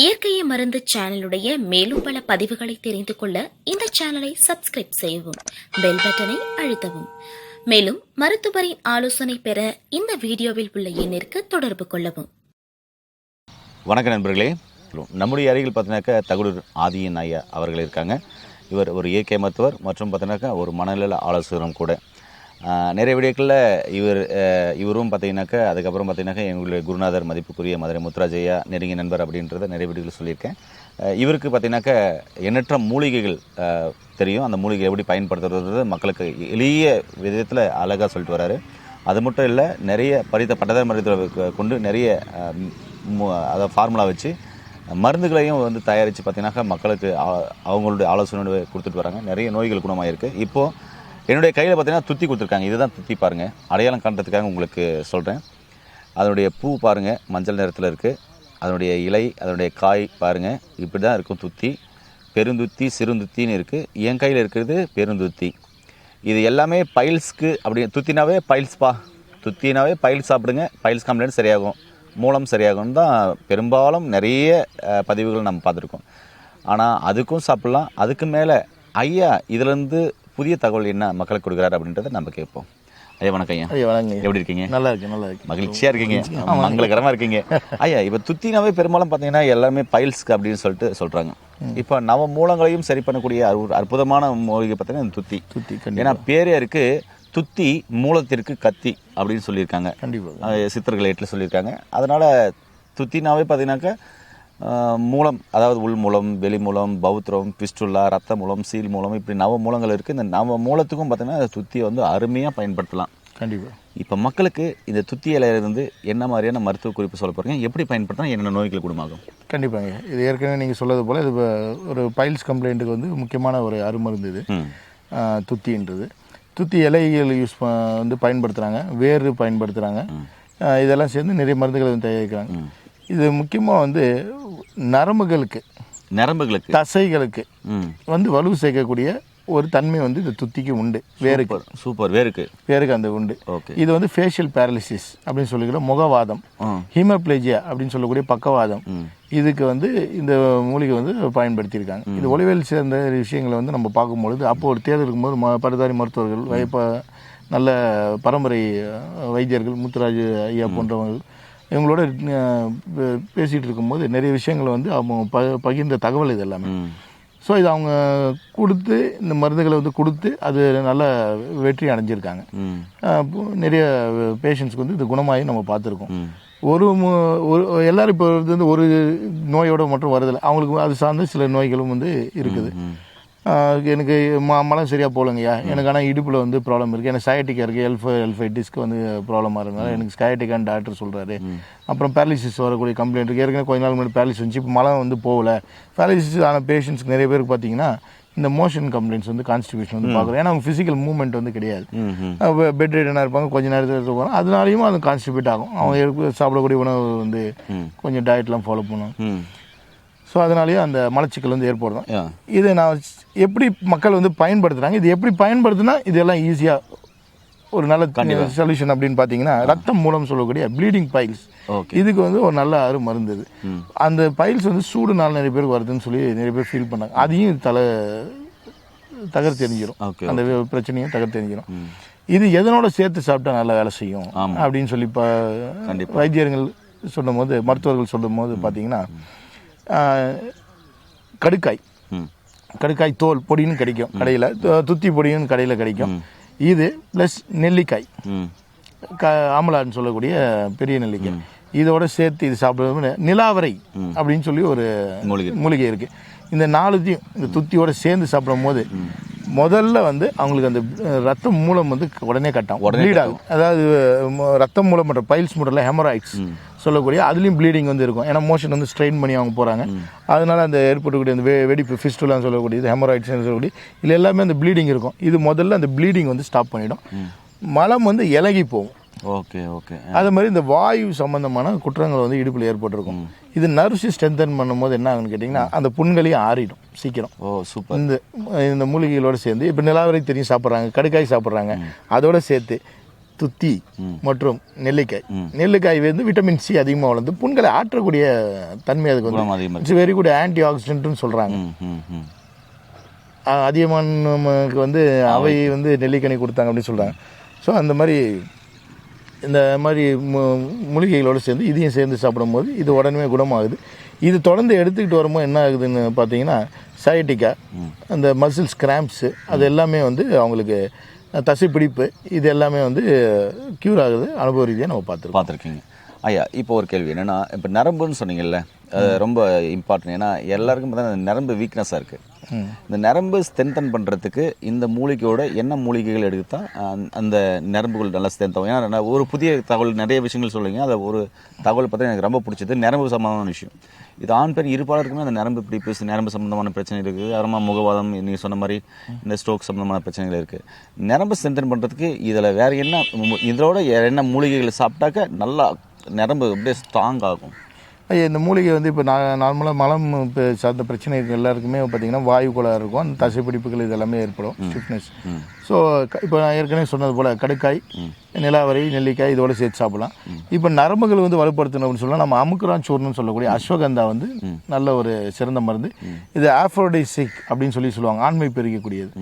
இயற்கையை மருந்து சேனலுடைய மேலும் பல பதிவுகளை தெரிந்து கொள்ள இந்த சேனலை சப்ஸ்கிரைப் செய்யவும் பெல் பட்டனை அழுத்தவும். மேலும் மருத்துவரின் ஆலோசனை பெற இந்த வீடியோவில் உள்ள எண்ணிற்கு தொடர்பு கொள்ளவும். வணக்க நண்பர்களே. நம்முடைய அருகில் பார்த்தீங்கன்னாக்கா தகுடூர் ஆதியன் ஐயா அவர்கள் இருக்காங்க. இவர் ஒரு இயற்கை மருத்துவர் மற்றும் பார்த்தீங்கன்னாக்கா ஒரு மனநல ஆலோசகரும் கூட. நிறைய வீடியோக்களில் இவர் இவரும் பார்த்தீங்கன்னாக்கா அதுக்கப்புறம் பார்த்தீங்கன்னாக்கா எங்களுடைய குருநாதர் மதிப்புக்குரிய மதுரை முத்துராஜ் நெருங்கிய நண்பர் அப்படின்றத நிறைய வீடியோக்கள் சொல்லியிருக்கேன். இவருக்கு பார்த்தீங்கன்னாக்கா எண்ணற்ற மூலிகைகள் தெரியும். அந்த மூலிகை எப்படி பயன்படுத்துறது மக்களுக்கு எளிய விதத்தில் அழகாக சொல்லிட்டு வராரு. அது மட்டும் இல்லை நிறைய பரித பட்டதாரி மருத்துவ கொண்டு நிறைய அதை ஃபார்முலா வச்சு மருந்துகளையும் வந்து தயாரித்து பார்த்தீங்கன்னாக்கா மக்களுக்கு அவங்களுடைய ஆலோசனை கொடுத்துட்டு வராங்க. நிறைய நோய்கள் குணமாயிருக்கு. இப்போது என்னுடைய கையில் பார்த்தீங்கன்னா துத்தி கொடுத்துருக்காங்க. இதுதான் துத்தி பாருங்கள் அடையாளம் காண்றதுக்காக உங்களுக்கு சொல்கிறேன் அதனுடைய பூ பாருங்கள் மஞ்சள் நிறத்தில் இருக்குது அதனுடைய இலை அதனுடைய காய் பாருங்கள் இப்படி தான் இருக்கும் துத்தி. பெருந்துத்தி சிறுந்துத்தின்னு இருக்குது என் கையில் இருக்கிறது பெருந்துத்தி. இது எல்லாமே பைல்ஸ்க்கு அப்படி துத்தினாவே பைல்ஸ்பா துத்தினாவே பைல்ஸ் சாப்பிடுங்க. பைல்ஸ் கம்ப்ளைண்ட் சரியாகும். மூலம் சரியாகும் தான் பெரும்பாலும் நிறைய பதிவுகள் நம்ம பார்த்துருக்கோம். ஆனால் அதுக்கும் சாப்பிட்லாம். அதுக்கு மேலே ஐயா இதுலேருந்து புதிய தகவல் என்ன மக்களுக்கு கொடுக்குறாரு அப்படின்றத நம்ம கேட்போம். ஐயா வணக்கம் ஐயா ஐயா வணங்க எப்படி இருக்கீங்க? நல்லா இருக்கு நல்லா இருக்கு மகிழ்ச்சியா இருக்கீங்க? மங்களகரமா இருக்கீங்க. ஐயா இப்ப துத்தினாவே பெரும்பாலும் பாத்தீங்கன்னா எல்லாமே பைல்ஸ்க்கு அப்படின்னு சொல்லிட்டு சொல்றாங்க. இப்ப நவ மூலங்களையும் சரி பண்ணக்கூடிய அற்பு- அற்புதமான மூலிகை பார்த்தீங்கன்னா துத்தி. துத்தி ஏன்னா பேரே இருக்கு துத்தி மூலத்திற்கு கத்தி அப்படின்னு சொல்லியிருக்காங்க. கண்டிப்பா. அஹ் சித்தர்கள் எட்டில் சொல்லியிருக்காங்க. அதனால துத்தினாவே பார்த்தீங்கன்னாக்கா மூலம் அதாவது உள் மூலம் வெளி மூலம் பௌத்திரம் பிஸ்டுல்லா ரத்த மூலம் சீல் மூலம் இப்படி நவ மூலங்கள் இருக்குது இந்த நவ மூலத்துக்கும் பார்த்தீங்கன்னா துத்தியை வந்து அருமையாக பயன்படுத்தலாம். கண்டிப்பா. இப்போ மக்களுக்கு இந்த துத்தி இலையிலிருந்து என்ன மாதிரியான மருத்துவ குறிப்பு சொல்ல போறீங்க? எப்படி பயன்படுத்தினா என்னென்ன நோய்கள் குணமாகும்? கண்டிப்பாங்க. இது ஏற்கனவே நீங்கள் சொல்லது போல் இது ஒரு பைல்ஸ் கம்ப்ளைண்ட்டுக்கு வந்து முக்கியமான ஒரு அருமருந்து இது. துத்தின்றது. துத்தி இலைகள் யூஸ் வந்து பயன்படுத்துகிறாங்க வேறு பயன்படுத்துகிறாங்க இதெல்லாம் சேர்ந்து நிறைய மருந்துகளை வந்து தயாரிக்கிறாங்க. இது முக்கியமாக வந்து நரம்புகளுக்கு நரம்புகளுக்கு. தசைகளுக்கு வந்து வலு சேர்க்கக்கூடிய ஒரு தன்மை வந்து இந்த துத்திக்கு உண்டு. வேருக்கு. சூப்பர். வேருக்கு. வேருக்கு அந்த உண்டு. இது வந்து ஃபேஷியல் பேரலிசிஸ் அப்படின்னு சொல்லிக்கிற முகவாதம். ஹீமோப்ளேஜியா அப்படின்னு சொல்லக்கூடிய பக்கவாதம். இதுக்கு வந்து இந்த மூலிகை வந்து பயன்படுத்தியிருக்காங்க. இது ஒளிவியல் சேர்ந்த விஷயங்களை வந்து நம்ம பார்க்கும்பொழுது அப்போ ஒரு தேர்தல் இருக்கும்போது ம பரதாரி மருத்துவர்கள் வைப்ப நல்ல பரம்பரை வைத்தியர்கள் முத்துராஜ் ஐயா போன்றவங்க இவங்களோட அஹ், பே- பேசிட்டு இருக்கும்போது நிறைய விஷயங்களை வந்து அவங்க ப பகிர்ந்த தகவல் இது எல்லாமே. ஸோ இது அவங்க கொடுத்து இந்த மருந்துகளை வந்து கொடுத்து அது நல்ல வெற்றி அடைஞ்சிருக்காங்க. நிறைய பேஷண்ட்ஸ்க்கு வந்து இது குணமாகி நம்ம பார்த்துருக்கோம். ஒரு ஒரு எல்லாரும் இப்போ வந்து ஒரு நோயோட மட்டும் வருதில்லை அவங்களுக்கு அது சார்ந்த சில நோய்களும் வந்து இருக்குது. எனக்கு ம மலம் சரியாக போகலங்கய்யா. எனக்கு ஆனால் இடுப்பில் வந்து ப்ராப்ளம் இருக்குது எனக்கு சயட்டிக்காக இருக்குது எல்ஃப எல்ஃபைட்டிஸ்க்கு வந்து ப்ராப்ளமாக இருந்தனால எனக்கு ஸ்கயட்டிக்கான்னு டாக்டர் சொல்கிறாரு அப்புறம் பேரலிசிஸ் வரக்கூடிய கம்ப்ளைண்ட் இருக்குது ஏற்கனவே கொஞ்ச நாள் முன்னாடி பேரலிசிஸ் வந்துச்சு. இப்போ மலம் வந்து போகல. பேரலிசிஸ் ஆன பேஷண்ட்ஸ்க்கு நிறைய பேருக்கு பார்த்தீங்கன்னா இந்த மோஷன் கம்ப்ளைண்ட்ஸ் வந்து கான்ஸ்டிபியூஷன் வந்து பார்க்குறோம் ஏன்னா அவங்க ஃபிசிக்கல் மூவ்மெண்ட் வந்து கிடையாது. பெட் ரைடனாக இருப்பாங்க. கொஞ்ச நேரத்தில் இருப்பாங்க அதனாலையும் அது கான்ஸ்டிபியூட் ஆகும். அவங்க சாப்பிடக்கூடிய உணவு வந்து. கொஞ்சம் டயட்லாம் ஃபாலோ பண்ணும் ஸோ அதனாலேயும் அந்த மலச்சிக்கல் வந்து ஏற்படுதும். இது நான் எப்படி மக்கள் வந்து பயன்படுத்துகிறாங்க இது எப்படி பயன்படுத்தினா இதெல்லாம் ஈஸியாக ஒரு நல்ல சொல்யூஷன் அப்படின்னு பார்த்தீங்கன்னா ரத்தம் மூலம் சொல்லக்கூடிய ப்ளீடிங் பைல்ஸ் இதுக்கு வந்து ஒரு நல்ல அரு மருந்து இது அந்த பைல்ஸ் வந்து சூடுனால நிறைய பேருக்கு வருதுன்னு சொல்லி நிறைய பேர் ஃபீல் பண்ணாங்க. அதையும் தலை தகர் தெரிஞ்சிடும் அந்த பிரச்சனையும் தகர் தெரிஞ்சிடும் இது எதனோட சேர்த்து சாப்பிட்டா நல்லா வேலை செய்யும் அப்படின்னு சொல்லி இப்போ. வைத்தியர்கள் சொல்லும் போது மருத்துவர்கள் சொல்லும் போது பார்த்தீங்கன்னா கடுக்காய். கடுக்காய் தோல் பொடின்னு கிடைக்கும் கடையில். துத்தி பொடின்னு கடையில் கிடைக்கும். இது ப்ளஸ் நெல்லிக்காய். க ஆமலான்னு சொல்லக்கூடிய பெரிய நெல்லிக்காய். இதோட சேர்த்து இது சாப்பிடுறது நிலாவரை அப்படின்னு சொல்லி ஒரு மூலிகை. மூலிகை இருக்கு. இந்த நாலுத்தையும் இந்த துத்தியோட சேர்ந்து சாப்பிடும் போது முதல்ல வந்து அவங்களுக்கு அந்த அஹ், ரத்த மூலம் வந்து உடனே கட்டும் ப்ளீட் ஆகும். அதாவது ரத்தம் மூலம் மற்றும் பைல்ஸ் மூடல ஹெமராய்ட்ஸ் சொல்லக்கூடிய அதுலேயும் ப்ளீடிங் வந்து இருக்கும். ஏன்னா மோஷன் வந்து ஸ்ட்ரெயின் பண்ணி அவங்க போகிறாங்க அதனால அந்த ஏற்படக்கூடிய அந்த வெ- வெடிப்பு ஃபிஸ்டுலான்னு சொல்லக்கூடியது ஹெமராய்ட்ஸ் சொல்லக்கூடிய இதில் எல்லாமே அந்த ப்ளீடிங் இருக்கும். இது முதல்ல அந்த ப்ளீடிங் வந்து ஸ்டாப் பண்ணிடும். மலம் வந்து இலகி போகும். Okay okay. அதே மாதிரி இந்த வாயு சம்பந்தமான குற்றங்கள் வந்து இடுப்பில் ஏற்பட்டிருக்கும். இது நர்வ்ஸ் ஸ்ட்ரென்தன் பண்ணும்போது என்ன ஆகுன்னு கேட்டிங்கன்னா அந்த புண்களையும் ஆறிடும் சீக்கிரம். ஓ சூப்பர். இந்த இந்த மூலிகைகளோட சேர்ந்து இப்போ நிலாவரை தெரியும் சாப்பிட்றாங்க கடுக்காய் சாப்பிட்றாங்க. அதோட சேர்த்து துத்தி மற்றும் நெல்லிக்காய். நெல்லிக்காய் வந்து விட்டமின் சி அதிகமாக வளர்ந்து புண்களை ஆற்றக்கூடிய தன்மை அதுக்கு வந்து இட்ஸ் வெரி குட் ஆன்டி ஆக்சிடென்ட்னு சொல்கிறாங்க அதிகமானுக்கு வந்து அவை வந்து நெல்லிக்கனி கொடுத்தாங்க அப்படின்னு சொல்கிறாங்க ஸோ அந்த மாதிரி இந்த மாதிரி மு மூலிகைகளோடு சேர்ந்து இதையும் சேர்ந்து சாப்பிடும்போது இது உடனே குணமாகுது. இது தொடர்ந்து எடுத்துக்கிட்டு வரும்போது என்ன ஆகுதுன்னு பார்த்தீங்கன்னா சைட்டிக்கா அந்த மசில்ஸ் கிராம்ப்ஸு அது எல்லாமே வந்து அவங்களுக்கு தசை பிடிப்பு இது எல்லாமே வந்து க்யூர் ஆகுது. அனுபவ ரீதியாக நம்ம பார்த்துருக்கோம். பார்த்துருக்கீங்க. ஐயா இப்போ ஒரு கேள்வி. என்னன்னா இப்போ நரம்புன்னு சொன்னீங்கல்ல ரொம்ப இம்பார்ட்டன்ட் ஏன்னா எல்லாருக்கும் பார்த்தா நரம்பு வீக்னஸாக இருக்குது இந்த நரம்பு ஸ்ட்ரென்தன் பண்ணுறதுக்கு இந்த மூலிகையோட என்ன மூலிகைகள் எடுத்தா அந்த- அந்த நரம்புகள் நல்லா ஸ்ட்ரென்த் ஆகும். ஏன்னா ஒரு புதிய தகவல் நிறைய விஷயங்கள் சொல்லுங்க அதை ஒரு தகவல் பார்த்தா எனக்கு ரொம்ப பிடிச்சது நரம்பு சம்மந்தமான விஷயம். இது ஆண் பெண் இருப்பாளருக்குமே அந்த நரம்பு பிடிப்பு நரம்பு சம்மந்தமான பிரச்சனை இருக்குது அப்புறமா முகவாதம் நீங்கள் சொன்ன மாதிரி இந்த ஸ்ட்ரோக் சம்மந்தமான பிரச்சனைகள் இருக்குது நரம்பு ஸ்ட்ரென்தன் பண்ணுறதுக்கு இதில் வேறு என்ன இதோட என்ன மூலிகைகளை சாப்பிட்டாக்க நல்லா நரம்பு அப்படியே ஸ்ட்ராங் ஆகும். இந்த மூலிகை வந்து இப்போ நான் நார்மலாக மலம் இப்போ சார்ந்த பிரச்சனை இருக்க எல்லாருக்குமே பார்த்தீங்கன்னா வாயு கோளாறு இருக்கும். அந்த தசைப்பிடிப்புகள் இது எல்லாமே ஏற்படும் ஸ்டிஃப்னஸ் ஸோ இப்போ நான் ஏற்கனவே சொன்னது போல் கடுக்காய் நிலாவரி நெல்லிக்காய் இதோட சேர்த்து சாப்பிடலாம். இப்போ நரம்புகள் வந்து வலுப்படுத்தணும் அப்படின்னு சொன்னால் நம்ம அமுக்குரான் சூர்ணம்னு சொல்லக்கூடிய அஸ்வகந்தா வந்து நல்ல ஒரு சிறந்த மருந்து. இது ஆஃப்ரோடைசிக் அப்படின்னு சொல்லி சொல்லுவாங்க ஆண்மை பெருக்கக்கூடியது.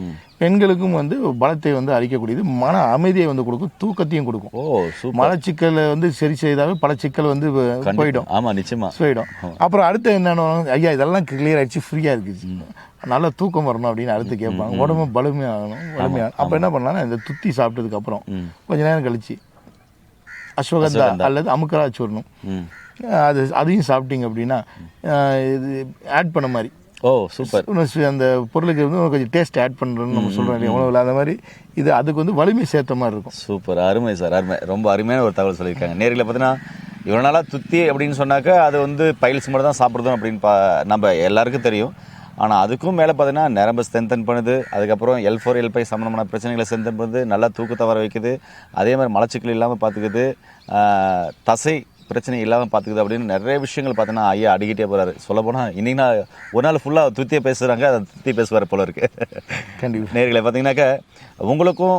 பெண்களுக்கும் வந்து பலத்தை வந்து அளிக்கக்கூடியது மன அமைதியை வந்து கொடுக்கும் தூக்கத்தையும் கொடுக்கும். ஓ மலச்சிக்கலை வந்து சரி செய்தாவே பல சிக்கல் வந்து போயிடும். ஆமா நிச்சயமா. போயிடும். அப்புறம் அடுத்து என்னன்னு ஐயா இதெல்லாம் கிளியர் ஆயிடுச்சு ஃப்ரீயாக இருக்குது நல்ல தூக்கம் வரணும் அப்படின்னு அடுத்து கேட்பாங்க. உடம்பு பலுமையாகணும் வலிமையாகணும் அப்போ என்ன பண்ணலாம்னா இந்த துத்தி சாப்பிட்டதுக்கு அப்புறம் கொஞ்ச நேரம் கழிச்சு அஸ்வகந்தா அல்லது அமுக்கரா சூர்ணம் அது அதையும் சாப்பிட்டீங்க அப்படின்னா இது ஆட் பண்ண மாதிரி. ஓ சூப்பர். அந்த பொருளுக்கு வந்து கொஞ்சம் டேஸ்ட் ஆட் பண்ணுறோன்னு நம்ம சொல்கிறோம் இல்லையா? உணவில் அந்த மாதிரி இது அதுக்கு வந்து வலிமை சேர்த்த மாதிரி இருக்கும். சூப்பர் அருமை சார் அருமை. ரொம்ப அருமையான ஒரு தகவல் சொல்லியிருக்காங்க. நேரில் பார்த்தீங்கன்னா இவ்வளோ நாளாக துத்தி அப்படின்னு சொன்னாக்கா அது வந்து பைல்ஸ் மட்டும் தான் சாப்பிடுதோம் அப்படின்னு பா நம்ம எல்லாருக்கும் தெரியும். ஆனால் அதுக்கும் மேலே பார்த்தீங்கன்னா நரம்பு ஸ்ட்ரென்தன் பண்ணுது. அதுக்கப்புறம் எல் ஃபோர் எல் ஃபைவ் சம்மந்தமான பிரச்சனைகளை ஸ்ட்ரென்தன் பண்ணுது. நல்லா தூக்கத்தை வர வைக்குது. அதே மாதிரி மலச்சிக்கல் இல்லாமல் பார்த்துக்குது தசை பிரச்சனை இல்லாமல் பார்த்துக்குது அப்படின்னு நிறைய விஷயங்கள் பார்த்தீங்கன்னா ஐயா அடிக்கிட்டே போகிறாரு சொல்லப்போனால் இன்னைக்கு நான் ஒரு நாள் ஃபுல்லாக துத்தியை பேசுகிறாங்க அதை துத்தி பேசுவார் போல இருக்கு. கண்டிப்பா. நேர்களை பார்த்தீங்கன்னாக்கா உங்களுக்கும்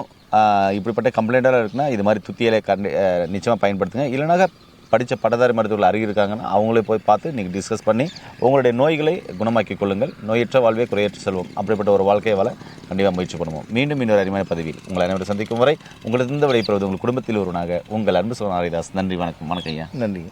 இப்படிப்பட்ட கம்ப்ளைண்ட்டாக இருக்குன்னா இது மாதிரி துத்தியலை கண்டி நிச்சயமாக பயன்படுத்துங்க. இல்லைனாக்கா படித்த பட்டதாரி மருத்துவர்கள் அருகே இருக்காங்கன்னா அவங்களே போய் பார்த்து நீங்கள் டிஸ்கஸ் பண்ணி உங்களுடைய நோய்களை குணமாக்கிக் கொள்ளுங்கள். நோயற்ற வாழ்வே குறையற்ற செல்வம். அப்படிப்பட்ட ஒரு வாழ்க்கையை வாழ கண்டிப்பாக முயற்சி பண்ணுவோம். மீண்டும் இன்னொரு அருமையான பதவியில் உங்களை அனைவரும் சந்திக்கும் வரை உங்களிடம் விடைபெறுவது உங்கள் குடும்பத்தில் ஒருவனாக உங்கள் அன்பு சோழன் ஹரிதாஸ். நன்றி வணக்கம். வணக்கம் ஐயா. நன்றி.